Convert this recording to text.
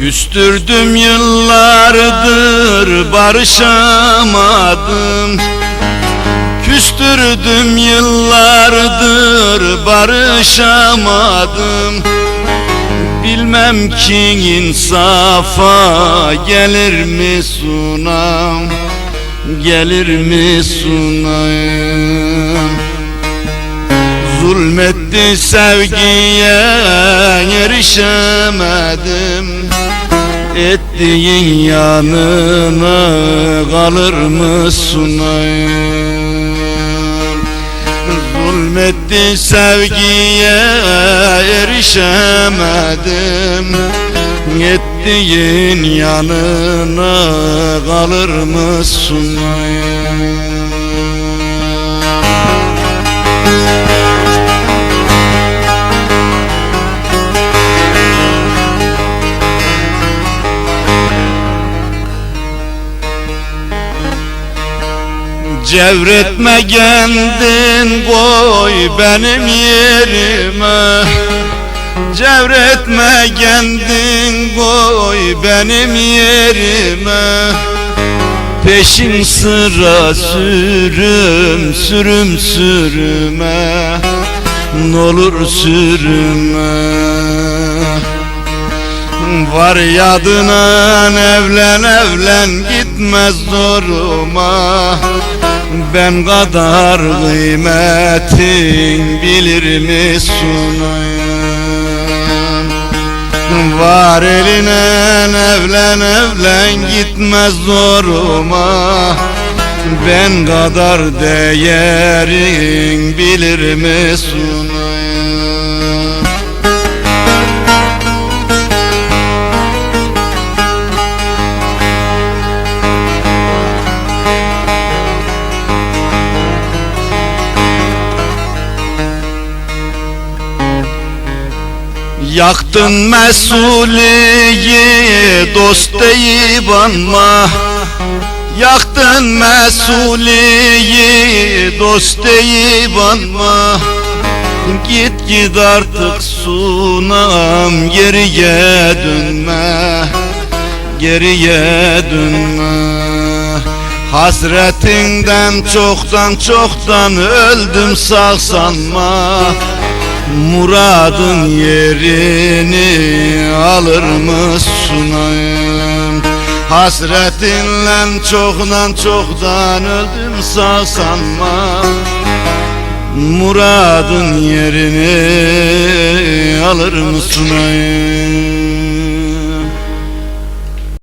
Küstürdüm yıllardır barışamadım. Küstürdüm yıllardır barışamadım. Bilmem ki insafa gelir mi sunam? Gelir mi sunam Zulmetti sevgiye erişemedim. Ettiğin yanına kalır mı sunayım? Zulmetti sevgiye erişemedim. Ettiğin yanına kalır mı sunayım Cevretme kendin koy benim yerime. Cevretme kendin koy benim yerime. Peşin sıra sürüm sürüm sürüme. N'olur sürüme. Var yadına evlen evlen gitmez zoruma Ben kadar kıymetin bilir mi sunayım? Var eline evlen evlen gitmez zoruma. Ben kadar değerin bilir mi sunayım Yaktın mesuliyi dost deyip anma. Yaktın mesuliyi dost deyip anma. Git git artık sunam geriye dönme. Geriye dönme. Hasretinden çoktan çoktan öldüm sağ sanma Muradın yerini alır mı sunayım? Hasretinle çoktan çoktan öldüm sağ sanma Muradın yerini alır mı sunayım